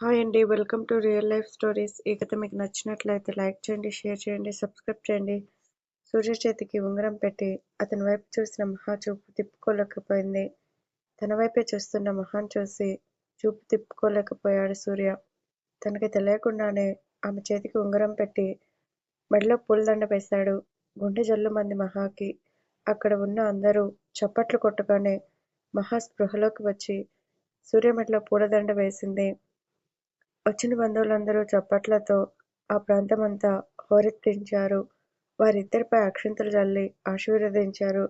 Hi అండి. Welcome to real life stories. ఈ కథ మీకు నచ్చినట్లయితే లైక్ చేయండి షేర్ చేయండి సబ్స్క్రైబ్ చేయండి. సూర్య చేతికి ఉంగరం పెట్టి అతని వైపు చూసిన మహా చూపు తిప్పుకోలేకపోయింది. తన వైపే చూస్తున్న మహాన్ చూసి చూపు తిప్పుకోలేకపోయాడు సూర్య. తనకి తెలియకుండానే ఆమె చేతికి ఉంగరం పెట్టి మెడలో పూలదండ వేశాడు. గుండె జల్లు మంది మహాకి. అక్కడ ఉన్న అందరూ చప్పట్లు కొట్టగానే మహా స్పృహలోకి వచ్చి సూర్య మెడలో పూలదండ వేసింది. వచ్చిన బంధువులందరూ చప్పట్లతో ఆ ప్రాంతమంతా హోరెత్తించారు. వారిద్దరిపై అక్షింతలు జల్లి ఆశీర్వదించారు.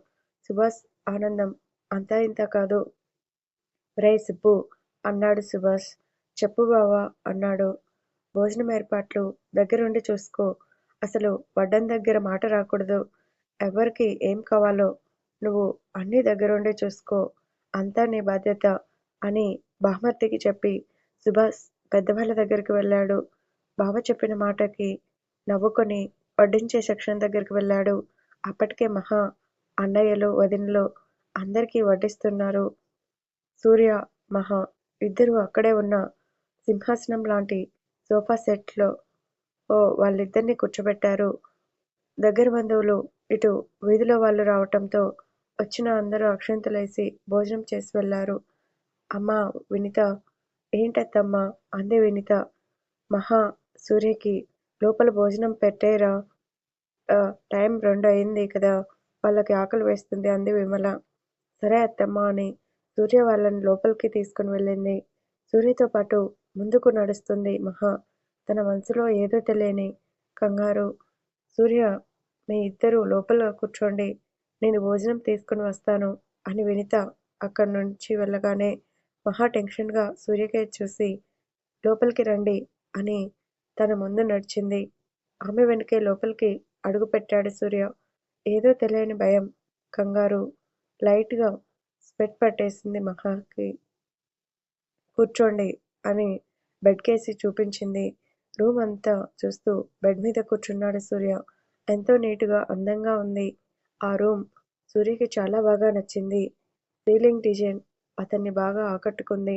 సుభాష్ ఆనందం అంతా ఇంతా కాదు. రే సుబ్బూ! అన్నాడు సుభాష్. చెప్పు బావా అన్నాడు. భోజనం ఏర్పాట్లు దగ్గరుండి చూసుకో. అసలు వడ్డం దగ్గర మాట రాకూడదు. ఎవ్వరికి ఏం కావాలో నువ్వు అన్నీ దగ్గరుండి చూసుకో. అంతా నీ బాధ్యత అని బామ్మర్దికి చెప్పి సుభాష్ పెద్దవాళ్ళ దగ్గరికి వెళ్ళాడు. బావ చెప్పిన మాటకి నవ్వుకొని వడ్డించే సెక్షన్ దగ్గరికి వెళ్ళాడు. అప్పటికే మహా, అన్నయ్యలు, వదినలు అందరికీ వడ్డిస్తున్నారు. సూర్య, మహా ఇద్దరు అక్కడే ఉన్న సింహాసనం లాంటి సోఫా సెట్లో వాళ్ళిద్దరినీ కూర్చోబెట్టారు. దగ్గర బంధువులు ఇటు వీధిలో వాళ్ళు రావటంతో వచ్చిన అందరూ అక్షంతలేసి భోజనం చేసి వెళ్ళారు. అమ్మ వినిత ఏంటత్తమ్మా అంది వినిత. మహా సూర్యకి లోపల భోజనం పెట్టేయ్రా. టైం రెండు అయింది కదా వాళ్ళకి ఆకలి వేస్తుంది అంది విమల. సరే అత్తమ్మా అని సూర్య వాళ్ళని లోపలికి తీసుకుని వెళ్ళింది. సూర్యతో పాటు ముందుకు నడుస్తుంది మహా. తన మనసులో ఏదో తెలియని కంగారు. సూర్య మీ ఇద్దరూ లోపల కూర్చోండి. నేను భోజనం తీసుకుని వస్తాను అని వినిత అక్కడి నుంచి వెళ్ళగానే మహా టెన్షన్గా సూర్యకేసి చూసి లోపలికి రండి అని తన ముందు నడిచింది. ఆమె వెనుకే లోపలికి అడుగుపెట్టాడు సూర్య. ఏదో తెలియని భయం, కంగారు. లైట్గా స్వెట్ పట్టేసింది మహాకి. కూర్చోండి అని బెడ్ కేసి చూపించింది. రూమ్ అంతా చూస్తూ బెడ్ మీద కూర్చున్నాడు సూర్య. ఎంతో నీటుగా, అందంగా ఉంది ఆ రూమ్. సూర్యకి చాలా బాగా నచ్చింది. సీలింగ్ డిజైన్ అతన్ని బాగా ఆకట్టుకుంది.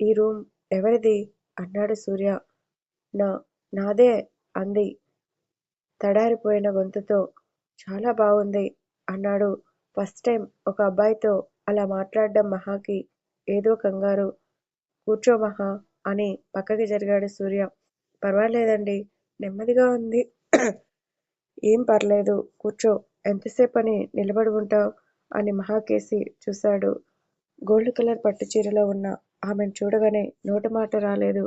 ఈ రూమ్ ఎవరిది? అన్నాడు సూర్య. నా నాదే అంది తడారిపోయిన గొంతుతో. చాలా బాగుంది అన్నాడు. ఫస్ట్ టైం ఒక అబ్బాయితో అలా మాట్లాడడం మహాకి ఏదో కంగారు. కూర్చో మహా అని పక్కకి జరిగాడు సూర్య. పర్వాలేదండి నెమ్మదిగా ఉంది. ఏం పర్లేదు కూర్చో. ఎంతసేపని నిలబడి ఉంటావు అని మహాకేసి చూశాడు. గోల్డ్ కలర్ పట్టు చీరలో ఉన్న ఆమెను చూడగానే నోటమాట రాలేదు.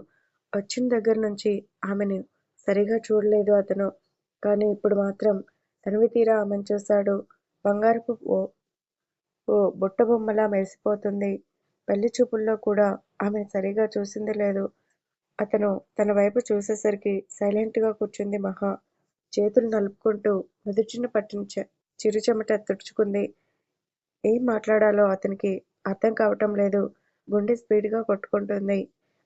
వచ్చిన దగ్గర నుంచి ఆమెను సరిగా చూడలేదు అతను. కానీ ఇప్పుడు మాత్రం తనివితీరా ఆమెను చూశాడు. బంగారపు ఓ బుట్ట బొమ్మలా మెరిసిపోతుంది పెళ్ళి చూపుల్లో కూడా ఆమెను సరిగా చూసింది లేదు. అతను తన వైపు చూసేసరికి సైలెంట్గా కూర్చుంది మహా. చేతులు నలుపుకుంటూ నుదుటిన పట్టిన చిరుచెమట తుడుచుకుంది. ఏం మాట్లాడాలో అతనికి అర్థం కావటం లేదు. గుండె స్పీడ్గా కొట్టుకుంటుంది కొట్టుకుంటోంది.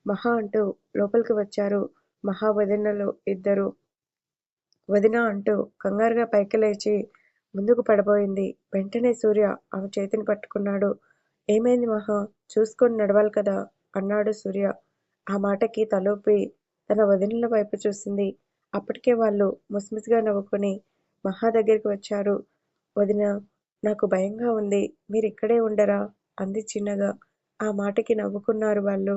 మహా అంటూ లోపలికి వచ్చారు మహా వదినలు ఇద్దరూ. వదినా అంటూ కంగారుగా పైకి లేచి ముందుకు పడబోయింది. వెంటనే సూర్య ఆమె చేతిని పట్టుకున్నాడు. ఏమైంది మహా! చూసుకుని నడవాలి కదా అన్నాడు సూర్య. ఆ మాటకి తలూపి తన వదినల వైపు చూసింది. అప్పటికే వాళ్ళు ముసిముసిగా నవ్వుకుని మహా దగ్గరికి వచ్చారు. వదినా! నాకు భయంగా ఉంది. మీరిక్కడే ఉండరా? అంది చిన్నగా. ఆ మాటకి నవ్వుకున్నారు వాళ్ళు.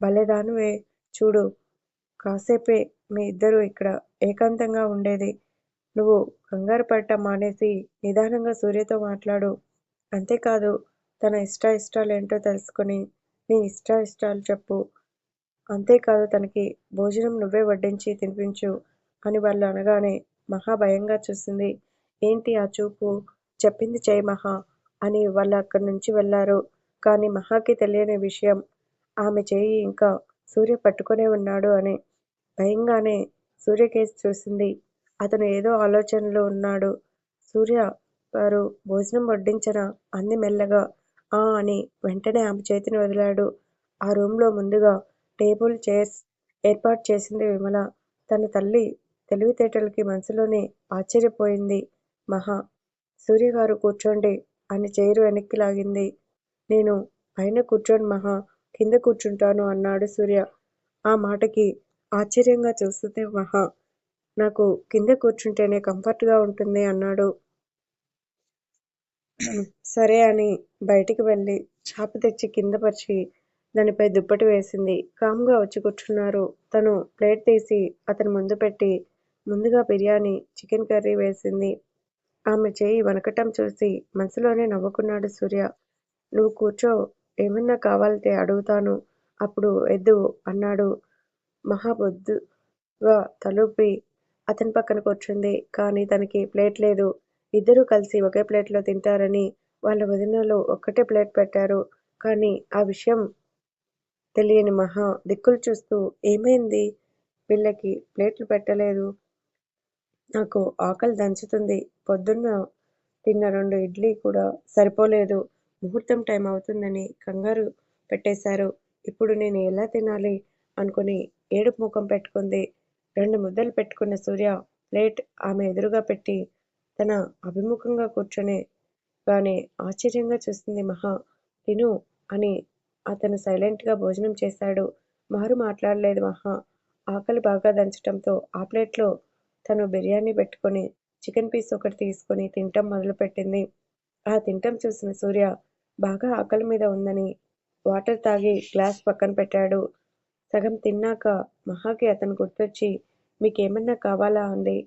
భలేదానువే చూడు. కాసేపే మీ ఇద్దరూ ఇక్కడ ఏకాంతంగా ఉండేది. నువ్వు కంగారు పడటం మానేసి నిదానంగా సూర్యతో మాట్లాడు. అంతేకాదు తన ఇష్ట ఇష్టాలు ఏంటో తెలుసుకుని నీ ఇష్ట ఇష్టాలు చెప్పు. అంతేకాదు తనకి భోజనం నువ్వే వడ్డించి తినిపించు అని వాళ్ళు అనగానే మహా భయంగా చూసింది. ఏంటి ఆ చూపు? చెప్పింది చెయ్ మహా అని వాళ్ళు అక్కడి నుంచి వెళ్ళారు. కానీ మహాకి తెలియని విషయం ఆమె చేయి ఇంకా సూర్య పట్టుకునే ఉన్నాడు అని. భయంగానే సూర్య కేసు చూసింది. అతను ఏదో ఆలోచనలో ఉన్నాడు. సూర్య వారు భోజనం వడ్డించిన అంది మెల్లగా. ఆ అని వెంటనే ఆమె చేతిని వదిలాడు. ఆ రూమ్లో ముందుగా టేబుల్, చైర్స్ ఏర్పాటు చేసింది విమల. తన తల్లి తెలివితేటలకి మనసులోనే ఆశ్చర్యపోయింది మహా. సూర్యగారూ కూర్చోండి అని చైరు వెనక్కి లాగింది. నేను పైన కూర్చోను మహా! కింద కూర్చుంటాను అన్నాడు సూర్య. ఆ మాటకి ఆశ్చర్యంగా చూస్తుంది మహా. నాకు కింద కూర్చుంటేనే కంఫర్ట్గా ఉంటుంది అన్నాడు. సరే అని బయటికి వెళ్ళి చాప తెచ్చి కింద పరిచి దానిపై దుప్పటి వేసింది. కామ్గా వచ్చి కూర్చున్నారు. తను ప్లేట్ తీసి అతని ముందు పెట్టి ముందుగా బిర్యానీ, చికెన్ కర్రీ వేసింది. ఆమె చేయి వణకటం చూసి మనసులోనే నవ్వుకున్నాడు సూర్య. నువ్వు కూర్చో ఏమన్నా కావాలితే అడుగుతాను అప్పుడు ఎద్దు అన్నాడు. మహా బొద్దుగా తలూపి అతని పక్కన కూర్చుంది. కానీ తనకి ప్లేట్ లేదు. ఇద్దరూ కలిసి ఒకే ప్లేట్లో తింటారని వాళ్ళ వదినలు ఒక్కటే ప్లేట్ పెట్టారు. కానీ ఆ విషయం తెలియని మహా దిక్కులు చూస్తూ ఏమైంది? వీళ్ళకి ప్లేట్లు పెట్టలేదు. నాకు ఆకలి దంచుతుంది. పొద్దున్న తిన్న రెండు ఇడ్లీ కూడా సరిపోలేదు. ముహూర్తం టైం అవుతుందని కంగారు పెట్టేశారు. ఇప్పుడు నేను ఎలా తినాలి? అనుకుని ఏడుపు ముఖం పెట్టుకుంది. రెండు ముద్దలు పెట్టుకున్న సూర్య ప్లేట్ ఆమె ఎదురుగా పెట్టి తన అభిముఖంగా కూర్చొని గానే ఆశ్చర్యంగా చూసింది మహా. తిను అని అతను సైలెంట్గా భోజనం చేశాడు. మారు మాట్లాడలేదు మహా. ఆకలి బాగా దంచటంతో ఆ ప్లేట్లో తను బిర్యానీ పెట్టుకొని చికెన్ పీస్ ఒకటి తీసుకొని తింటం మొదలుపెట్టింది. ఆ తింటం చూసిన సూర్య బాగా ఆకలి మీద ఉందని వాటర్ తాగి గ్లాస్ పక్కన పెట్టాడు. సగం తిన్నాక మహాకి అతను గుర్తొచ్చి మీకేమన్నా కావాలా అంది.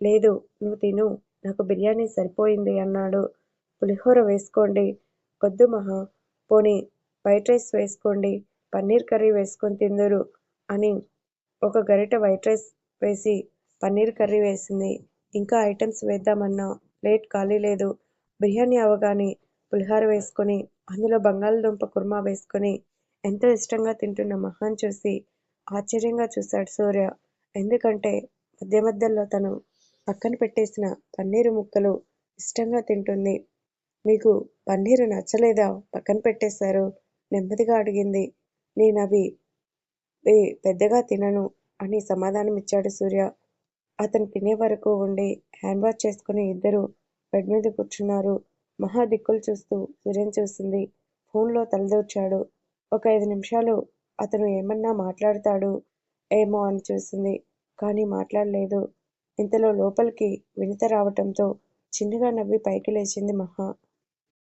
లేదు నువ్వు తిను నాకు బిర్యానీ సరిపోయింది అన్నాడు. పులిహోర వేసుకోండి. వద్దు మహా! పోనీ వైట్ రైస్ వేసుకోండి. పన్నీర్ కర్రీ వేసుకొని తిందురు అని ఒక గరిటె వైట్ రైస్ వేసి పన్నీర్ కర్రీ వేసింది. ఇంకా ఐటమ్స్ వేద్దామన్నా ప్లేట్ ఖాళీ లేదు బిర్యానీ అవగానే పులిహోర వేసుకొని అందులో బంగాళదుంప కుర్మా వేసుకొని ఎంతో ఇష్టంగా తింటున్న మహాన్ చూసి ఆశ్చర్యంగా చూశాడు సూర్య. ఎందుకంటే మధ్య మధ్యలో తను పక్కన పెట్టేసిన పన్నీరు ముక్కలు ఇష్టంగా తింటుంది. మీకు పన్నీరు నచ్చలేదా పక్కన పెట్టేశారు? నెమ్మదిగా అడిగింది. నేనవి పెద్దగా తినను అని సమాధానం ఇచ్చాడు సూర్య. అతను తినేవరకు ఉండి హ్యాండ్ వాష్ చేసుకుని ఇద్దరు బెడ్ మీద కూర్చున్నారు. మహా దిక్కులు చూస్తూ సూర్యం చూసింది. ఫోన్లో తలదూర్చాడు. ఒక ఐదు నిమిషాలు అతను ఏమన్నా మాట్లాడతాడు ఏమో అని చూసింది. కానీ మాట్లాడలేదు. ఇంతలో లోపలికి వినిత రావటంతో చిన్నగా నవ్వి పైకి లేచింది మహా.